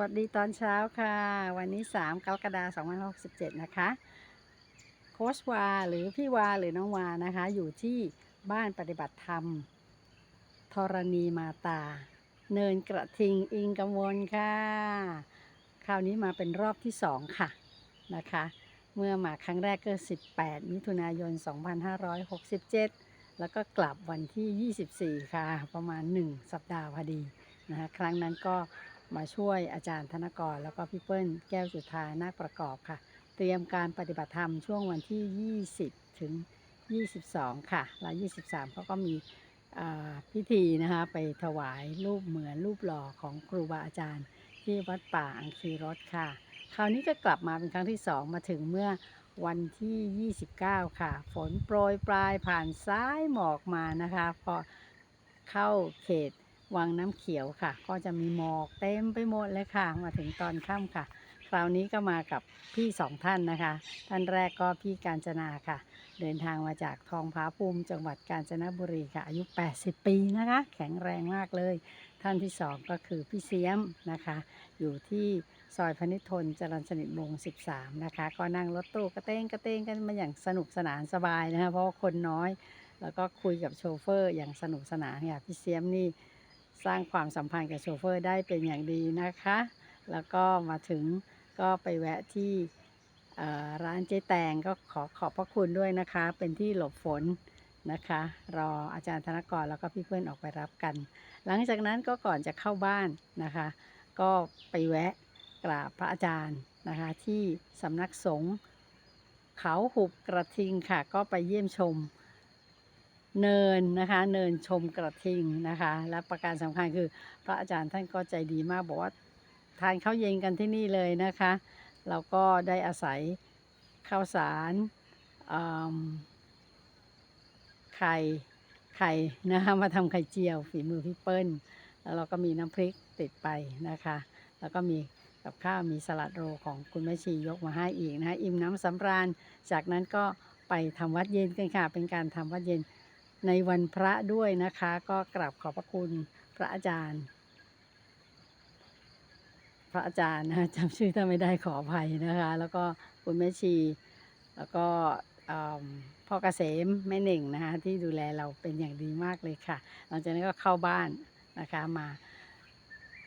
วัสดีตอนเช้าค่ะ วันนี้ 3 กรกฎาคม2567 นะคะ โค้ชวาหรือพี่วาหรือน้องวานะคะ อยู่ที่บ้านปฏิบัติธรรมธรณีมาตา เนินกระทิงอิงกำมลค่ะ คราวนี้มาเป็นรอบที่ 2 ค่ะนะคะ เมื่อมาครั้งแรกก็ 18 มิถุนายน 2567 แล้วก็กลับวันที่ 24 ค่ะ ประมาณ 1 สัปดาห์พอดีนะคะครั้งนั้นก็ มาช่วยอาจารย์ธนกร แล้วก็พี่เปิ้ลแก้วจุธานาคประกอบค่ะ เตรียมการปฏิบัติธรรมช่วงวันที่ 20 ถึง 22 ค่ะ และ 23เขาก็มีพิธีนะคะไปถวายรูปเหมือนรูปหล่อของครูบาอาจารย์ ที่วัดป่าอังคีรสค่ะ คราวนี้ก็กลับมาเป็นครั้งที่ 2 มาถึงเมื่อวันที่ 29 ค่ะ ฝนโปรยปลายผ่านซ้ายหมอกมานะคะ พอเข้าเขต วังน้ำเขียวค่ะ ก็จะมีหมอกเต็มไปหมดเลยค่ะ มาถึงตอนค่ำค่ะ คราวนี้ก็มากับพี่สองท่านนะคะ ท่านแรกก็พี่การจนาค่ะ เดินทางมาจากทองผาภูมิจังหวัดกาญจนบุรีค่ะ อายุ 80 ปีนะคะ แข็งแรงมากเลย ท่านที่สองก็คือพี่เสียมนะคะ อยู่ที่ซอยพนิทนจรัญสนิทวงศ์13 นะคะ ก็นั่งรถตู้กระเต้งกระเต้งกันมาอย่างสนุกสนานสบายนะคะ เพราะคนน้อย แล้วก็คุยกับโชเฟอร์อย่างสนุกสนานค่ะ พี่เสียมนี่ สร้างความสัมพันธ์กับโชเฟอร์ได้เป็นอย่างดีนะคะ แล้วก็มาถึงก็ไปแวะที่ร้านเจ๊แตงก็ขอขอบพระคุณด้วยนะคะ เป็นที่หลบฝนนะคะ รออาจารย์ธนกรแล้วก็พี่เพื่อนออกไปรับกัน หลังจากนั้นก็ก่อนจะเข้าบ้านนะคะ ก็ไปแวะกราบพระอาจารย์นะคะที่สำนักสงฆ์เขาหุบกระทิงค่ะ ก็ไปเยี่ยมชม เนินนะคะเนินชมกระทิงนะคะ และประการสำคัญคือพระอาจารย์ท่านก็ใจดีมากบอกว่าทานข้าวเย็นกันที่นี่เลยนะคะ เราก็ได้อาศัยข้าวสารไข่ไข่นะคะมาทำไข่เจียวฝีมือพี่เปิ้ลแล้วเราก็มีน้ำพริกติดไปนะคะ แล้วก็มีกับข้าวมีสลัดโรของคุณแม่ชียกมาให้อีกนะคะอิ่มน้ำสำราญ จากนั้นก็ไปทำวัดเย็นกันค่ะเป็นการทำวัดเย็น ในวันพระด้วยนะคะ ก็กราบขอบพระคุณพระอาจารย์ พระอาจารย์นะจำชื่อถ้าไม่ได้ขออภัยนะคะ แล้วก็คุณแม่ชี แล้วก็พ่อเกษมแม่หนึ่งนะคะที่ดูแลเราเป็นอย่างดีมากเลยค่ะ หลังจากนั้นก็เข้าบ้านนะคะมา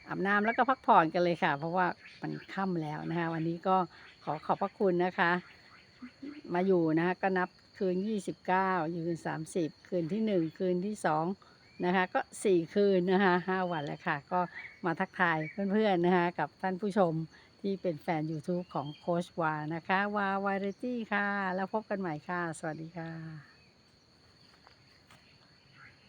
อาบน้ำแล้วก็พักผ่อนกันเลยค่ะ เพราะว่ามันค่ำแล้วนะคะ วันนี้ก็ขอขอบพระคุณนะคะ มาอยู่นะคะก็นับ คืน 29คืน 30 คืนทีหนึ่1 คืนที่2นะคะก็ 4 คืนนะคะ5วันแล้วค่ะ ก็มาทักทายเพื่อนๆนะคะกับท่านผู้ชมที่เป็นแฟน YouTube ของโคชวานะคะ วาวาไรตี้ค่ะ แล้วพบกันใหม่ค่ะ สวัสดีค่ะ